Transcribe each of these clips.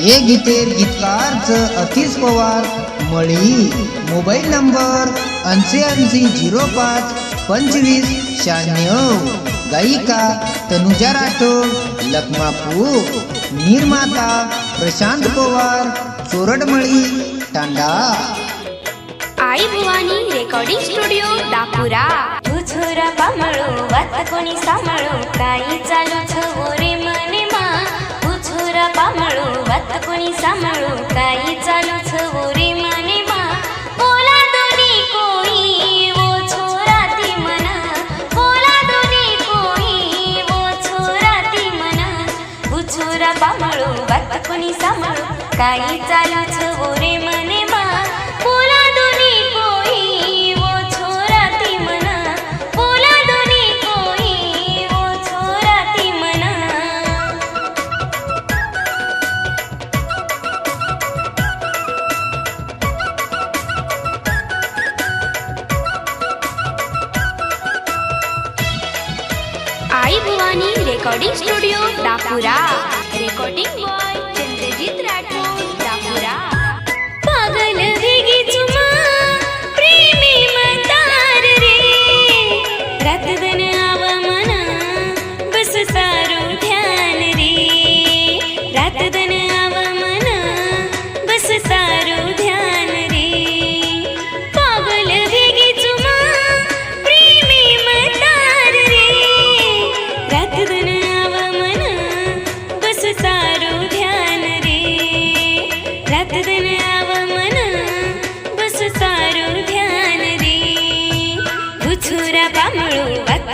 हे गीते गीतकारच अतिश पवार मळी mobile number ऐंशी ऐंशी झिरो पाच पंचवीस शहाण्णव. गायिका तनुजा राठोड लखमापूर निर्माता प्रशांत पवार चोरडमळी तांडा आई भवानी रेकॉर्डिंग स्टुडिओ दापुरा. तुझुरा पामळो वात कोणी सांभाळो काही चालू बुछुरा बात कोणी सांभाळू काही चालू Sai Bhavani recording studio Dapura recording boy Chandrajeet Rathod Dapura पागल वेगी चुमा प्रेमी मतार रे. रातदन आवा मना बस सारो ध्यान रे. रातदन आवा मना बस सारो ध्यान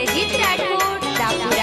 अभिजित राठोड दापोर